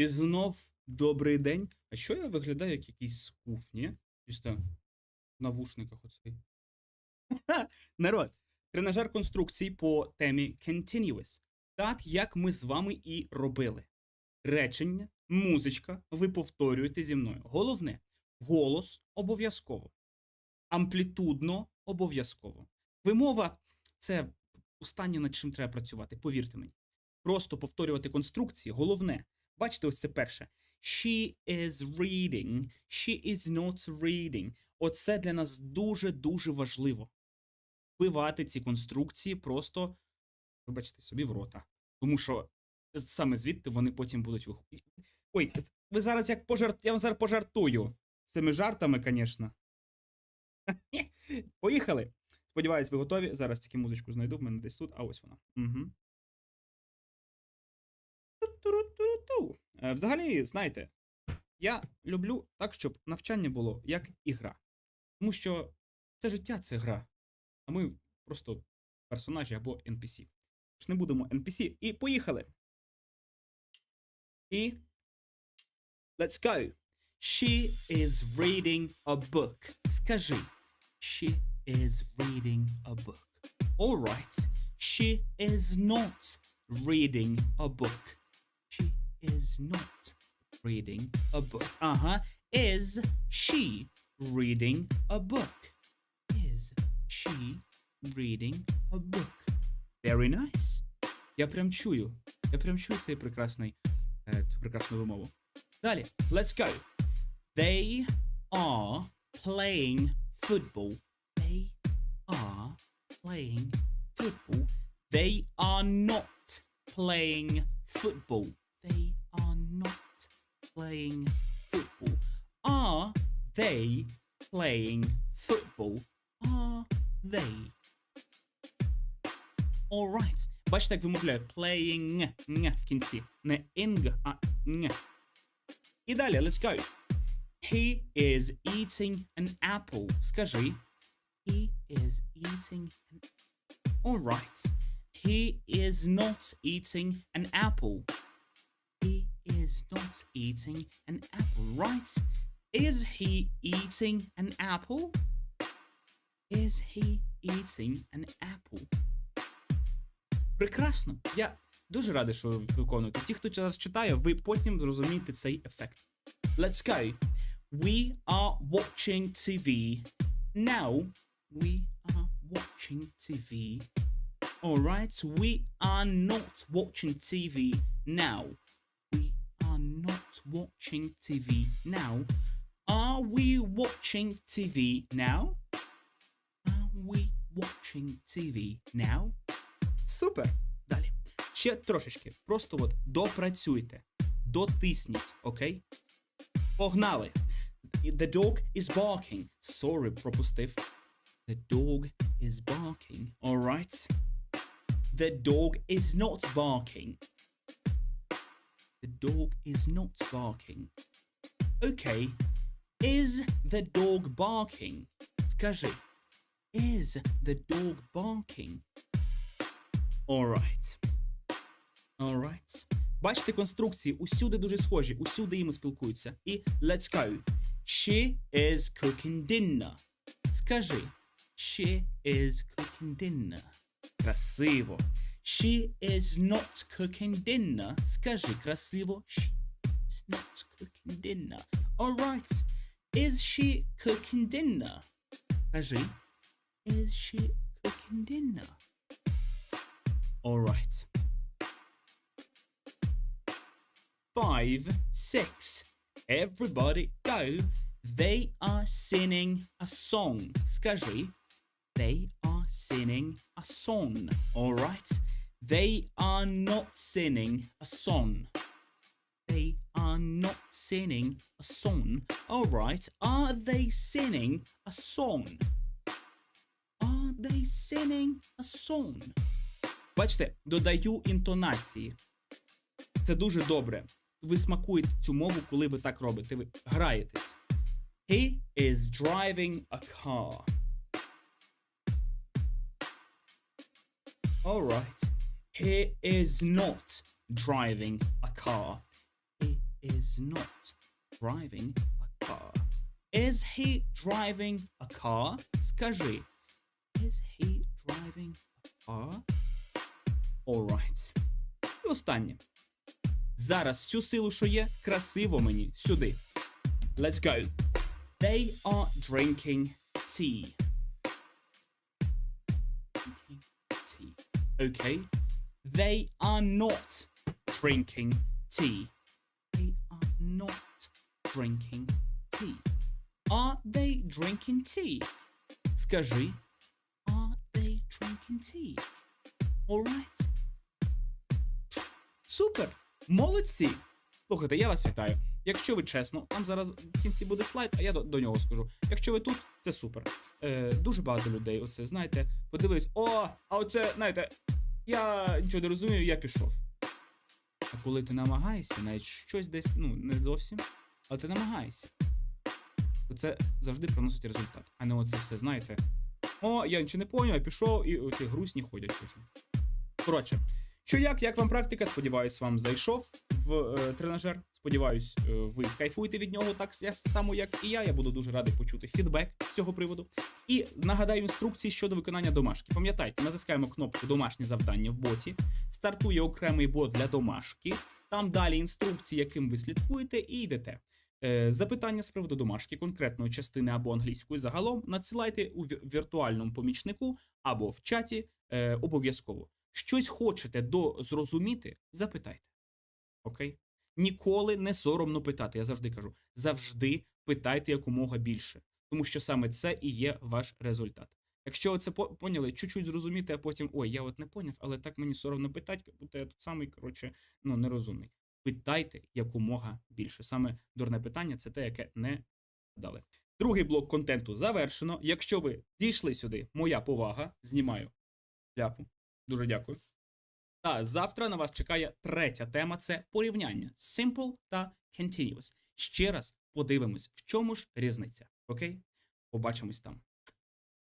І знов добрий день. А що я виглядаю як якийсь скуф, ні? Чисто навушниках оцей. Народ, тренажер конструкцій по темі Continuous. Так, як ми з вами і робили. Речення, музичка, ви повторюєте зі мною. Головне, голос обов'язково. Амплітудно обов'язково. Вимова це останнє, над чим треба працювати, повірте мені. Просто повторювати конструкції. Головне, бачите, ось це перше. She is reading, she is not reading. Оце для нас дуже-дуже важливо. Вбивати ці конструкції просто, вибачте, собі в рота. Тому що саме звідти вони потім будуть виходити. Ой, ви зараз як пожарт... Я вам зараз пожартую. Цими жартами, звісно. Поїхали! Сподіваюсь, ви готові. Зараз тільки музичку знайду, в мене десь тут, а ось вона. Угу. Взагалі, знаєте, я люблю так, щоб навчання було як ігра. Тому що це життя це гра. А ми просто персонажі або NPC. Тож не будемо NPC. І поїхали. І. Let's go. She is reading a book. Скажи. She is reading a book. Alright. She is not reading a book. She is not reading a book. Ага. Is she reading a book? Is she reading a book? Very nice. Я прям чую. Я прям чую цей прекрасний, е, цю прекрасну вимову. Далі. Let's go. They are playing football. They are playing football. They are not playing football. They are not playing football. Are they playing football? Are they? Alright. Бачите, як вимовляю playing н в кінці. Не ing, а н. І далі, let's go. He is eating an apple. Скажи. He is eating an Alright. He is not eating an apple. He is not eating an apple, right? Is he eating an apple? Is he eating an apple? Прекрасно. Я дуже радий, що ви виконуєте. Ті, хто зараз читає, ви потім зрозумієте цей ефект. Let's go. We are watching TV. Now we are watching TV. Alright, we are not watching TV now. We are not watching TV now. Are we watching TV now? Are we watching TV now? Супер! Далі. Ще трошечки. Просто от допрацюйте. Дотисніть, окей? Погнали! The dog is barking. Sorry, пропустив. The dog is barking. Alright. The dog is not barking. The dog is not barking. Okay. Is the dog barking? Скажи. Is the dog barking? Alright. Alright. Бачите, конструкції усюди дуже схожі, усюди іми спілкуються. І let's go. She is cooking dinner. Скажи. She is cooking dinner. Красиво. She is not cooking dinner. Скажи красиво. She is not cooking dinner. Alright. Is she cooking dinner? Скажи. Is she cooking dinner? Alright. Five, six. Everybody go. They are singing a song. Скажи. They are singing a song. Alright. They are not singing a song. They are not singing a song. Alright. Are they singing a song? Are they singing a song? Бачите, додаю інтонації. Це дуже добре. Ви смакуєте цю мову, коли ви так робите. Ви граєтесь. He is driving a car. Alright. He is not driving a car. He is not driving a car. Is he driving a car? Скажи. Is he driving a car? Alright. І останнє. Зараз всю силу, що є, красиво мені сюди. Let's go. They are drinking tea. Drinking tea. Okay. They are not drinking tea. They are not drinking tea. Are they drinking tea? Скажи. Are they drinking tea? Alright. Супер! Молодці! Слухайте, я вас вітаю. Якщо ви чесно, там зараз в кінці буде слайд, а я до, до нього скажу. Якщо ви тут, це супер. Е, дуже багато людей, оце, знаєте, подивились, о, а оце, знаєте, я нічого не розумію, я пішов. А коли ти намагаєшся, навіть щось десь, ну, не зовсім, але ти намагаєшся, то це завжди приносить результат. А не оце все, знаєте. О, я нічого не поняв, я пішов, і оці грустні ходять потім. Коротше, що як, як вам практика? Сподіваюсь, вам зайшов в е, тренажер. Сподіваюсь, е, ви кайфуєте від нього так само, як і я. Я буду дуже радий почути фідбек з цього приводу. І нагадаю інструкції щодо виконання домашки. Пам'ятайте, натискаємо кнопку Домашні завдання в боті. Стартує окремий бот для домашки. Там далі інструкції, яким ви слідкуєте, і йдете. Е, Запитання з приводу домашки, конкретної частини або англійської загалом надсилайте у ві- віртуальному помічнику або в чаті обов'язково. Щось хочете до зрозуміти, запитайте. Окей? Ніколи не соромно питати. Я завжди кажу: завжди питайте якомога більше, тому що саме це і є ваш результат. Якщо це поняли, чуть-чуть зрозуміти, а потім ой, я от не поняв, але так мені соромно питати, будто я тут самий, коротше, ну нерозумний. Питайте якомога більше. Саме дурне питання це те, яке не дали. Другий блок контенту завершено. Якщо ви дійшли сюди, моя повага, знімаю ляпу. Дуже дякую. Та завтра на вас чекає третя тема це порівняння simple та continuous. Ще раз подивимось, в чому ж різниця. Окей? Побачимось там.